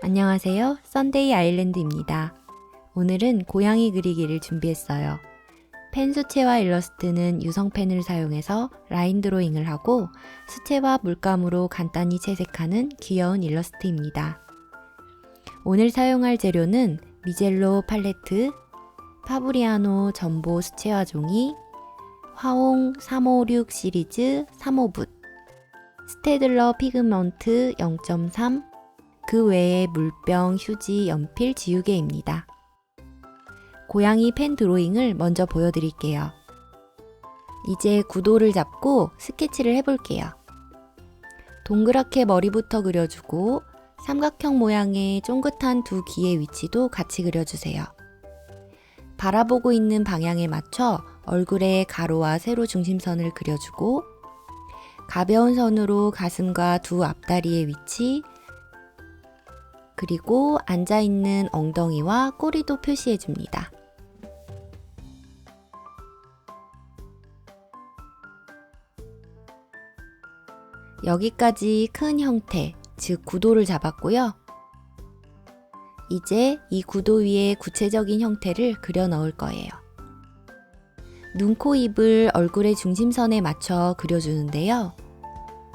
안녕하세요. 썬데이 아일랜드입니다. 오늘은 고양이 그리기를 준비했어요. 펜 수채화 일러스트는 유성펜을 사용해서 라인 드로잉을 하고 수채화 물감으로 간단히 채색하는 귀여운 일러스트입니다. 오늘 사용할 재료는 미젤로 팔레트, 파브리아노 전보 수채화 종이, 화홍 356 시리즈 3호붓, 스테들러 피그먼트 0.3, 그 외에 물병, 휴지, 연필, 지우개입니다. 고양이 펜 드로잉을 먼저 보여드릴게요. 이제 구도를 잡고 스케치를 해볼게요. 동그랗게 머리부터 그려주고 삼각형 모양의 쫑긋한 두 귀의 위치도 같이 그려주세요. 바라보고 있는 방향에 맞춰 얼굴에 가로와 세로 중심선을 그려주고 가벼운 선으로 가슴과 두 앞다리의 위치, 그리고 앉아있는 엉덩이와 꼬리도 표시해줍니다. 여기까지 큰 형태, 즉 구도를 잡았고요. 이제 이 구도 위에 구체적인 형태를 그려 넣을 거예요. 눈, 코, 입을 얼굴의 중심선에 맞춰 그려주는데요.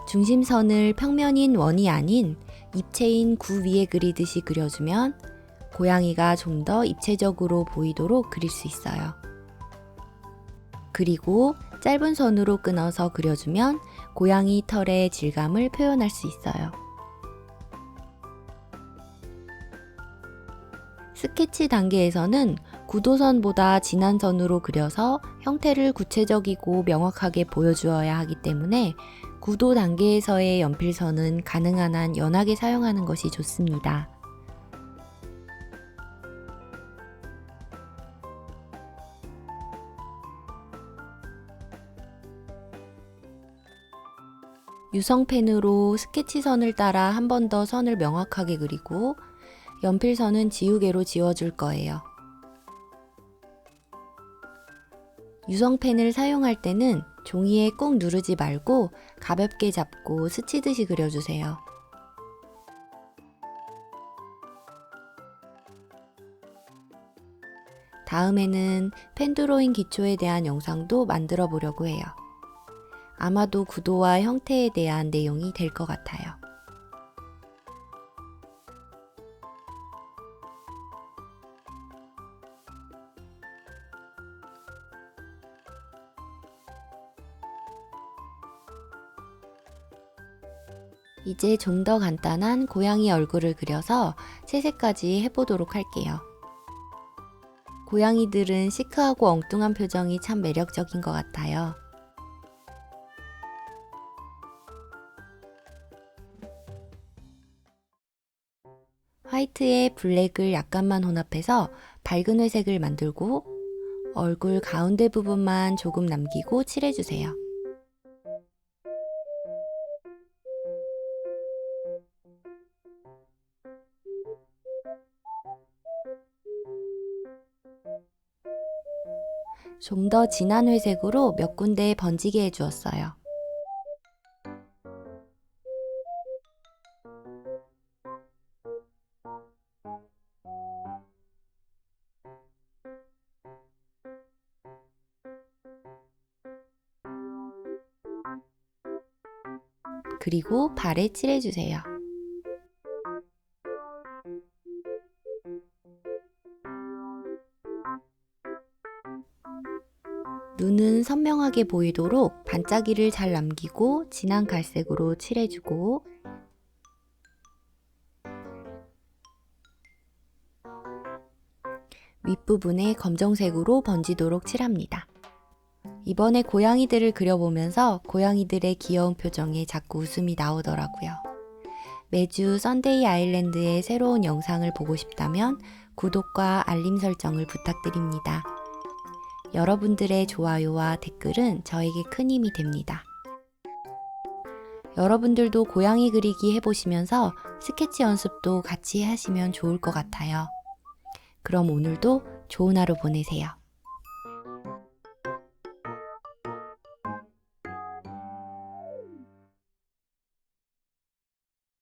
중심선을 평면인 원이 아닌 입체인 구 위에 그리듯이 그려주면 고양이가 좀 더 입체적으로 보이도록 그릴 수 있어요. 그리고 짧은 선으로 끊어서 그려주면 고양이 털의 질감을 표현할 수 있어요. 스케치 단계에서는 구도선보다 진한 선으로 그려서 형태를 구체적이고 명확하게 보여주어야 하기 때문에 구도 단계에서의 연필선은 가능한 한 연하게 사용하는 것이 좋습니다. 유성펜으로 스케치선을 따라 한 번 더 선을 명확하게 그리고 연필선은 지우개로 지워줄 거예요. 유성펜을 사용할 때는 종이에 꾹 누르지 말고 가볍게 잡고 스치듯이 그려주세요. 다음에는 펜드로잉 기초에 대한 영상도 만들어 보려고 해요. 아마도 구도와 형태에 대한 내용이 될 것 같아요. 이제 좀 더 간단한 고양이 얼굴을 그려서 채색까지 해보도록 할게요. 고양이들은 시크하고 엉뚱한 표정이 참 매력적인 것 같아요. 화이트에 블랙을 약간만 혼합해서 밝은 회색을 만들고 얼굴 가운데 부분만 조금 남기고 칠해주세요. 좀 더 진한 회색으로 몇 군데 번지게 해주었어요. 그리고 발에 칠해주세요. 눈은 선명하게 보이도록 반짝이를 잘 남기고 진한 갈색으로 칠해주고 윗부분에 검정색으로 번지도록 칠합니다. 이번에 고양이들을 그려보면서 고양이들의 귀여운 표정에 자꾸 웃음이 나오더라고요. 매주 썬데이 아일랜드의 새로운 영상을 보고 싶다면 구독과 알림 설정을 부탁드립니다. 여러분들의 좋아요와 댓글은 저에게 큰 힘이 됩니다. 여러분들도 고양이 그리기 해보시면서 스케치 연습도 같이 하시면 좋을 것 같아요. 그럼 오늘도 좋은 하루 보내세요.